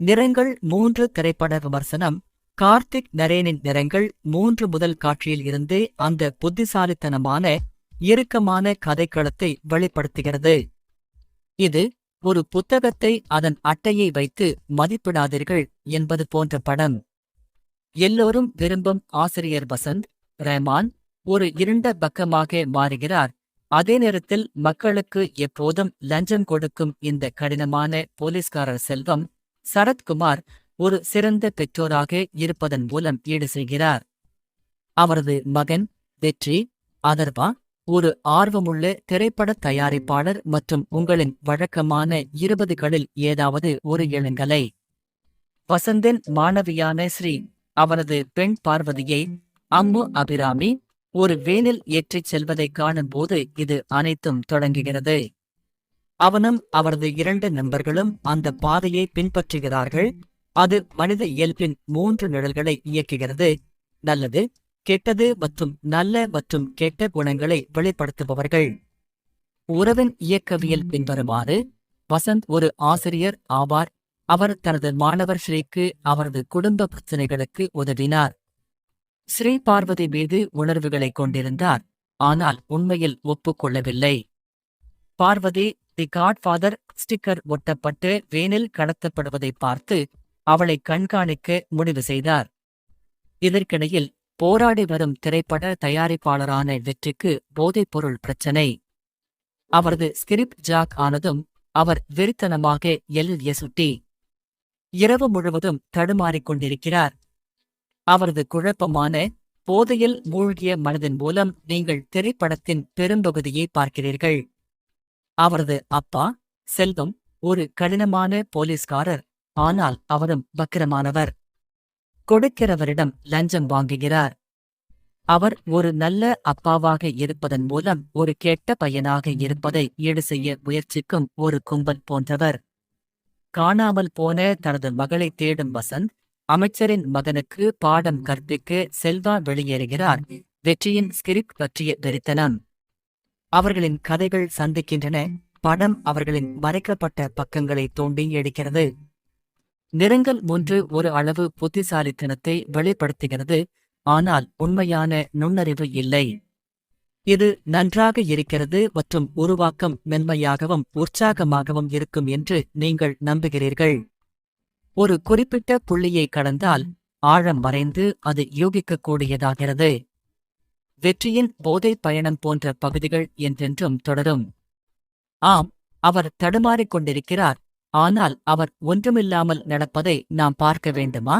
நிறங்கள் மூன்று திரைப்பட விமர்சனம். கார்த்திக் நரேனின் நிறங்கள் மூன்று முதல் காட்சியில் இருந்து அந்த புத்திசாலித்தனமான இறுக்கமான கதைக்களத்தை வெளிப்படுத்துகிறது. இது ஒரு புத்தகத்தை அதன் அட்டையை வைத்து மதிப்பிடாதீர்கள் என்பது போன்ற படம். எல்லோரும் விரும்பும் ஆசிரியர் வசந்த் ரஹ்மான் ஒரு இருண்ட பக்கமாக மாறுகிறார். அதே நேரத்தில் மக்களுக்கு எப்போதும் லஞ்சம் கொடுக்கும் இந்த கடினமான போலீஸ்காரர் செல்வம் சரத்குமார் ஒரு சிறந்த பெற்றோராக இருப்பதன் மூலம் ஈடு செய்கிறார். அவரது மகன் வெற்றி அதர்வா ஒரு ஆர்வமுள்ள திரைப்பட தயாரிப்பாளர் மற்றும் உங்களின் வழக்கமான இருபதுகளில் ஏதாவது ஒரு இளங்கலை. வசந்தின் மாணவியான ஸ்ரீ அவரது பெண் பார்வதியை அம்மு அபிராமி ஒரு வேனில் ஏற்றிச் செல்வதைக் காணும்போது இது அனைத்தும் தொடங்குகிறது. அவனும் அவரது இரண்டு நண்பர்களும் அந்த பாதையை பின்பற்றுகிறார்கள். அது மனித இயல்பின் மூன்று நிழல்களை இயக்குகிறது. நல்லது கெட்டது மற்றும் நல்ல மற்றும் கெட்ட குணங்களை வெளிப்படுத்துபவர்கள். உறவின் இயக்கவியல் பின்வருமாறு வசந்த் ஒரு ஆசிரியர் ஆவார். அவர் தனது மாணவர் ஸ்ரீக்கு அவரது குடும்ப பிரச்சனைகளுக்கு உதவினார். ஸ்ரீ பார்வதி மீது உணர்வுகளை கொண்டிருந்தார். ஆனால் உண்மையில் ஒப்புக்கொள்ளவில்லை. பார்வதி தி காட்ஃபாதர் ஸ்டிக்கர் ஒட்டப்பட்டு வேனில் கடத்தப்படுவதை பார்த்து அவளை கண்காணிக்க முடிவு செய்தார். இதற்கிடையில் போராடி வரும் திரைப்பட தயாரிப்பாளரான வெற்றிக்கு போதைப்பொருள் பிரச்சினை. அவரது ஸ்கிரிப்ட் ஜாக் ஆனதும் அவர் வெறித்தனமாக எல். சுட்டி. இரவு முழுவதும் தடுமாறிக் கொண்டிருக்கிறார். அவரது குழப்பமான போதையில் மூழ்கிய மனதின் மூலம் நீங்கள் திரைப்படத்தின் பெரும்பகுதியை பார்க்கிறீர்கள். அவரது அப்பா செல்வம் ஒரு கடினமான போலீஸ்காரர். ஆனால் அவரும் வக்கிரமானவர் கொடுக்கிறவரிடம் லஞ்சம் வாங்குகிறார். அவர் ஒரு நல்ல அப்பாவாக இருப்பதன் மூலம் ஒரு கெட்ட பையனாக இருப்பதை ஈடு செய்ய முயற்சிக்கும் ஒரு கும்பல் போன்றவர். காணாமல் போன தனது மகளை தேடும் வசந்த் அமைச்சரின் மகனுக்கு பாடம் கற்பிக்க செல்வா வெளியேறுகிறார். வெற்றியின் ஸ்கிரிப்ட் பற்றிய வெறித்தனம். அவர்களின் கதைகள் சந்திக்கின்றன. படம் அவர்களின் மறைக்கப்பட்ட பக்கங்களை தோண்டி எடுக்கிறது. நிறங்கள் ஒன்று ஒரு அளவு புத்திசாலித்தனத்தை வெளிப்படுத்துகிறது. ஆனால் உண்மையான நுண்ணறிவு இல்லை. இது நன்றாக இருக்கிறது மற்றும் உருவாக்கம் மென்மையாகவும் உற்சாகமாகவும் இருக்கும் என்று நீங்கள் நம்புகிறீர்கள். ஒரு குறிப்பிட்ட புள்ளியை கடந்தால் ஆழம் மறைந்து அது யூகிக்கக்கூடியதாகிறது. வெற்றியின் போதை பயணம் போன்ற பகுதிகள் என்றென்றும் தொடரும். ஆம் அவர் தடுமாறிக் கொண்டிருக்கிறார். ஆனால் அவர் ஒன்றுமில்லாமல் நடப்பதை நாம் பார்க்க வேண்டுமா?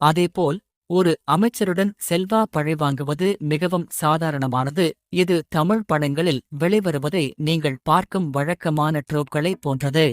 அதேபோல் ஒரு அமைச்சருடன் செல்வா பழிவாங்குவது மிகவும் சாதாரணமானது. இது தமிழ் படங்களில் வெளிவருவதை நீங்கள் பார்க்கும் வழக்கமான ட்ரோப்களை போன்றது.